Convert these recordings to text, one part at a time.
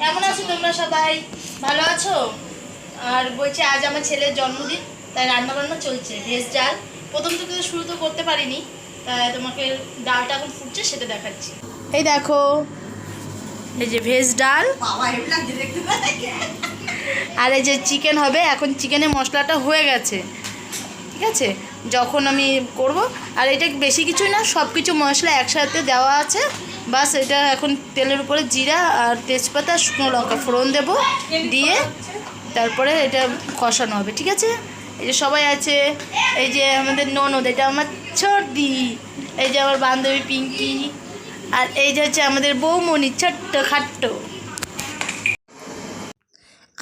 কেমন আছো তোমরা সবাই? ভালো আছো? আর বলছি আজ আমার ছেলের জন্মদিন তাই রান্না বান্না চলছে ভেজ ডাল। প্রথম থেকে তো শুরু তো করতে পারিনি তাই তোমাকে ডালটা এখন ফুটছে সেটা দেখাচ্ছি। এই দেখো এই যে ভেজ ডাল। আর এই যে চিকেন হবে এখন চিকেনের মশলাটা হয়ে গেছে। ঠিক আছে? যখন আমি করব আর এটা বেশি কিছুই না সব কিছু মশলা একসাথে দেওয়া আছে। বাস এটা এখন তেলের উপরে জিরা আর তেজপাতা, শুকনো লঙ্কা ফোড়ন দেব, দিয়ে তারপরে এটা কষানো হবে, ঠিক আছে? এই যে সবাই আছে, এই যে আমাদের ননদ, এটা আমার ছোটদি, এই যে আমার বান্ধবী পিঙ্কি, আর এই যে হচ্ছে আমাদের বৌমণি, ছোট্ট খাট্ট।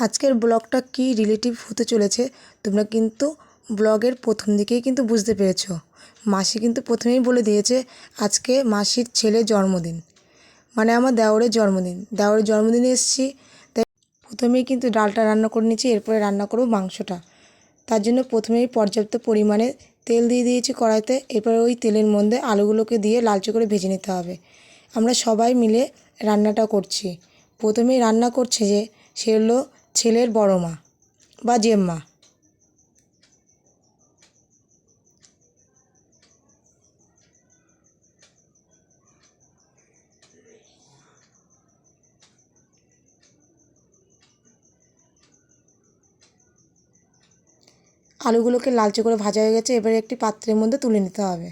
আজকের ব্লগটা কি রিলেটিভ হতে চলেছে, তোমরা কিন্তু ব্লগের প্রথম দিকেই কিন্তু বুঝতে পেরেছ। মাসি কিন্তু প্রথমেই বলে দিয়েছে, আজকে মাসির ছেলের জন্মদিন। মানে আমার দেওরের জন্মদিন। দেওরের জন্মদিনে এসেছি, তাই প্রথমেই কিন্তু ডালটা রান্না করে নিয়েছি, এরপরে রান্না করব মাংসটা। তার জন্য প্রথমেই পর্যাপ্ত পরিমাণে তেল দিয়ে দিয়েছি কড়াইতে, এরপরে ওই তেলের মধ্যে আলুগুলোকে দিয়ে লালচে করে ভেজে নিতে হবে। আমরা সবাই মিলে রান্নাটা করছি। প্রথমেই রান্না করছে যে, সে হলো ছেলের বড় মা বা জেম্মা। আলুগুলোকে লালচে করে ভাজা হয়ে গেছে, এবারে একটি পাত্রের মধ্যে তুলে নিতে হবে।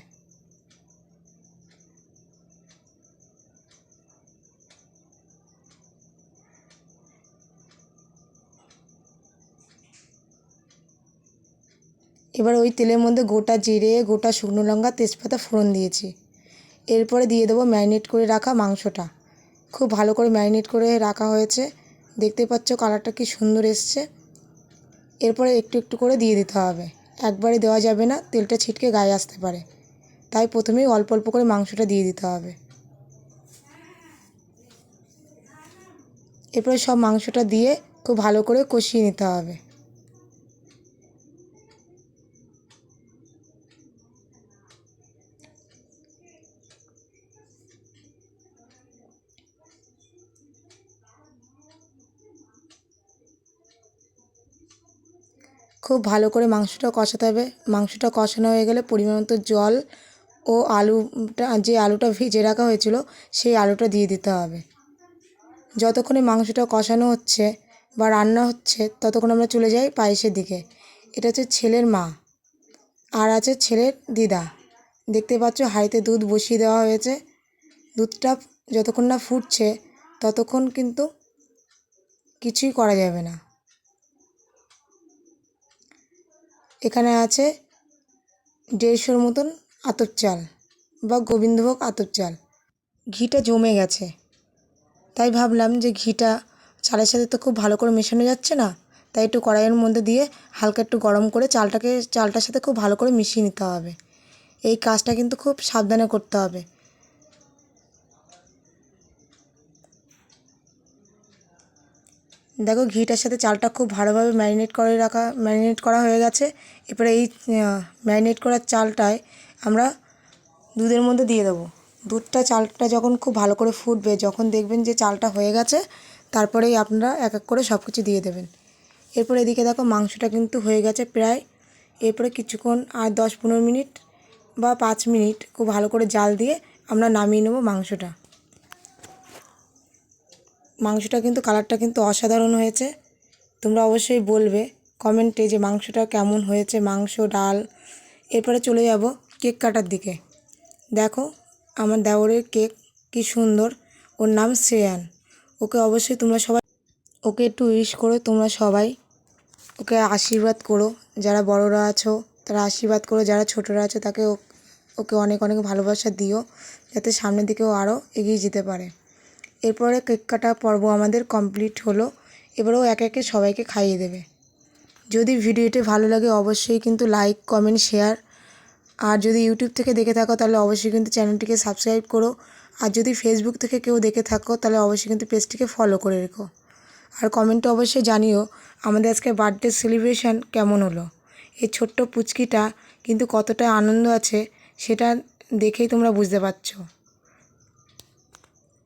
এবার ওই তেলের মধ্যে গোটা জিরে, গোটা শুকনো লঙ্কা, তেজপাতা ফোড়ন দিয়েছি। এরপরে দিয়ে দেবো ম্যারিনেট করে রাখা মাংসটা। খুব ভালো করে ম্যারিনেট করে রাখা হয়েছে। দেখতে পাচ্ছ কালারটা কি সুন্দর এসছে। এরপরে একটু একটু করে দিয়ে দিতে হবে। একবারে দেওয়া যাবে না, তেলটা ছিটকে গায়ে আসতে পারে। তাই প্রথমেই অল্প অল্প করে মাংসটা দিয়ে দিতে হবে। এরপরে সব মাংসটা দিয়ে খুব ভালো করে কষিয়ে নিতে হবে। খুব ভালো করে মাংসটা কষাতে হবে। মাংসটা কষানো হয়ে গেলে পরিমাণ মতো জল ও আলুটা, যে আলুটা ভেজে রাখা হয়েছিল, সেই আলুটা দিয়ে দিতে হবে। যতক্ষণে মাংসটা কষানো হচ্ছে বা রান্না হচ্ছে, ততক্ষণ আমরা চলে যাই পায়েসের দিকে। এটা হচ্ছে ছেলের মা আর আছে ছেলের দিদা। দেখতে পাচ্ছ হাঁড়িতে দুধ বসিয়ে দেওয়া হয়েছে। দুধটা যতক্ষণ না ফুটছে, ততক্ষণ কিন্তু কিছুই করা যাবে না। এখানে আছে দেড়শোর মতন আতপ চাল বা গোবিন্দভোগ আতপ চাল। ঘিটা জমে গেছে। তাই ভাবলাম যে ঘিটা চালের সাথে তো খুব ভালো করে মেশানো যাচ্ছে না, তাই একটু কড়াইয়ের মধ্যে দিয়ে হালকা একটু গরম করে চালটাকে, চালটার সাথে খুব ভালো করে মিশিয়ে নিতে হবে। এই কাজটা কিন্তু খুব সাবধানে করতে হবে। দেখো ঘিটার সাথে চালটা খুব ভালোভাবে ম্যারিনেট করে রাখা, ম্যারিনেট করা হয়ে গেছে। এরপরে এই ম্যারিনেট করা চালটায় আমরা দুধের মধ্যে দিয়ে দেবো। দুধটা, চালটা যখন খুব ভালো করে ফুটবে, যখন দেখবেন যে চালটা হয়ে গেছে, তারপরেই আপনারা এক এক করে সব কিছু দিয়ে দেবেন। এরপর এদিকে দেখো মাংসটা কিন্তু হয়ে গেছে প্রায়, এরপরে কিছুক্ষণ আর দশ পনেরো মিনিট বা পাঁচ মিনিট খুব ভালো করে জাল দিয়ে আমরা নামিয়ে নেব মাংসটা। মাংসটা কিন্তু কালারটা কিন্তু অসাধারণ হয়েছে। তোমরা অবশ্যই বলবে কমেন্টে যে মাংসটা কেমন হয়েছে, মাংস, ডাল। এরপরে চলে যাব কেক কাটার দিকে। দেখো আমার দেওরের কেক কি সুন্দর। ওর নাম শ্রেয়ান। ওকে অবশ্যই তোমরা সবাই ওকে একটু উইশ করো, তোমরা সবাই ওকে আশীর্বাদ করো। যারা বড়রা আছো, তারা আশীর্বাদ করো। যারা ছোটরা আছো, তাকে ওকে অনেক অনেক ভালোবাসা দিও। যাতে সামনের দিকেও আরও এগিয়ে যেতে পারে। এরপরে কেক কাটা পর্ব আমাদের কমপ্লিট হলো। এবারেও একে একে সবাইকে খাইয়ে দেবে। যদি ভিডিওটি ভালো লাগে অবশ্যই কিন্তু লাইক, কমেন্ট, শেয়ার। আর যদি ইউটিউব থেকে দেখে থাকো তাহলে অবশ্যই কিন্তু চ্যানেলটিকে সাবস্ক্রাইব করো। আর যদি ফেসবুক থেকে কেউ দেখে থাকো তাহলে অবশ্যই কিন্তু পেজটিকে ফলো করে রেখো। আর কমেন্টে অবশ্যই জানিও আমাদের আজকে বার্থডে সেলিব্রেশন কেমন হলো। এই ছোট্ট পুচকিটা কিন্তু কতটা আনন্দ আছে সেটা দেখেই তোমরা বুঝতে পারছ।